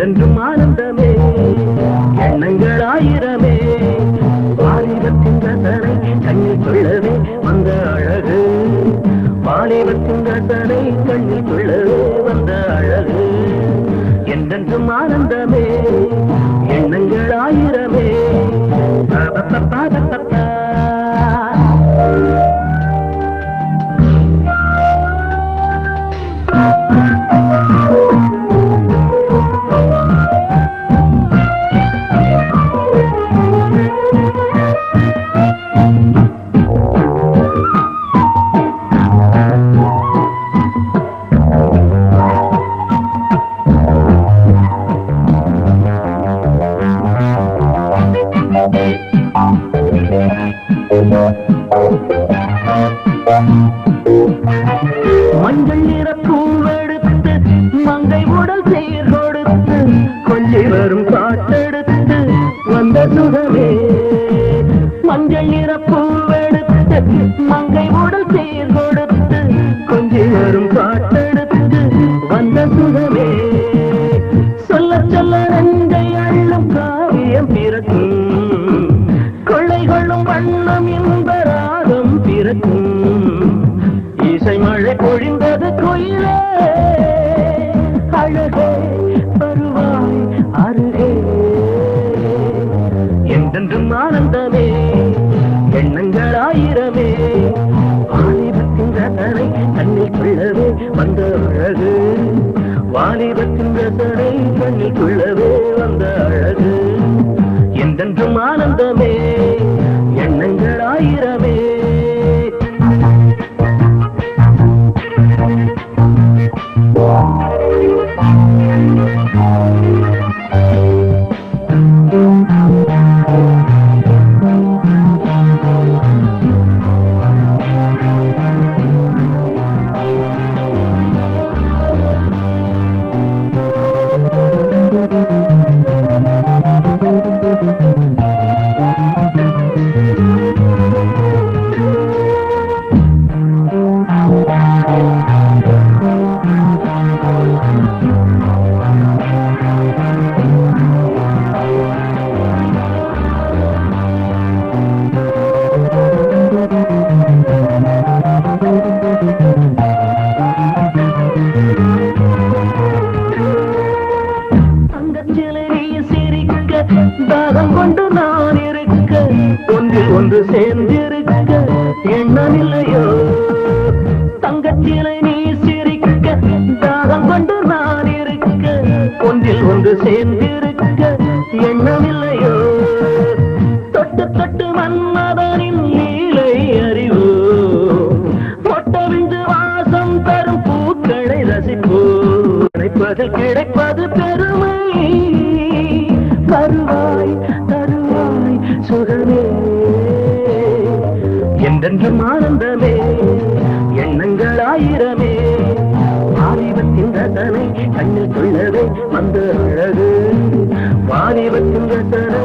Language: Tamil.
என்றென்றும் ஆனந்தமே எண்ணங்கள் ஆயிரமே வாலிபத்தின் ரசனை கண்ணில் கொள்ளவே வந்த அழகு. வாலிபத்தின் ரசனை கண்ணில் கொள்ளவே வந்த அழகு. என்றென்றும் ஆனந்தமே மங்கை உடல் சீர் கொடுத்து கொல்லி வரும் காட்டெடுத்து வந்த சுகமே. மஞ்சள் நிற பூவெடுத்து மங்கை உடல் சீர் கொடுத்து கொஞ்சி வரும் காட்டெடுத்து வந்த சுகமே. சொல்ல சொல்ல நஞ்சை அள்ளும் காவியம் பிறக்கும். கொள்ளைகளும் வண்ணம் இன்பராகம் பிறக்கும். இசை மழை பொழிந்தது கொயிலே. என்றும் ஆனந்தமே. எண்ணங்கள் ஆயிரமே வாலிபத்தின் ரசனை கண்ணில் கொள்ளவே வந்த அழகு. வாலிபத்தின் ரசனை கண்ணில் கொள்ளவே வந்த அழகு. என்றென்றும் ஆனந்தமே. எண்ணங்கள் ஆயிரமே கொண்டு நான் இருக்க ஒன்றில் ஒன்று சேர்ந்திருக்க எண்ணமில்லையோ? தங்கச்சிலை நீ சிரிக்க தாகம் கொண்டு நான் இருக்க ஒன்றில் ஒன்று சேர்ந்திருக்க எண்ணமில்லையோ? தொட்டு தொட்டு மன்மதனின் நீலை அறிவு? மொட்டவிந்து வாசம் தரும் பூக்களை ரசிப்போ? கிடைப்பது கிடைப்பது என்றென்றும் ஆனந்தமே எண்ணங்கள் ஆயிரமே வாலிபத்தின் ரத்தனை கண்ணில் கொள்ளவே வந்த அழகு. வாலிபத்தின் ரத்தனை